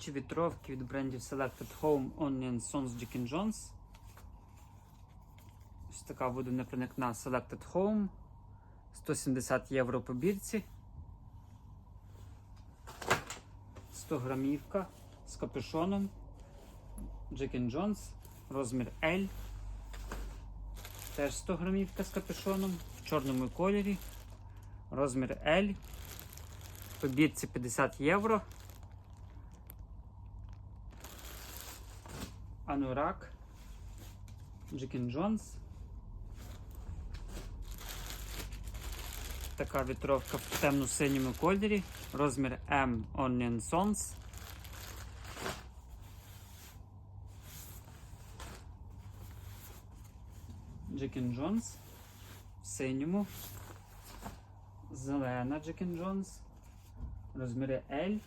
Чи вітровки від брендів Selected Home Onion Sons Dick Jones. Ось така водонепроникна Selected Home. 170 євро по бірці. 100 грамівка з капюшоном. Jack Jones. Розмір L. Теж 100 грамівка з капюшоном в чорному кольорі. Розмір L. По бірці 50 євро. Анурак. Джекін Джонс. Така вітровка в темно-синьому кольорі. Розмір M Onion Sons. Джекін Джонс. В синьому. Зелена Джекін Джонс. Розміри L.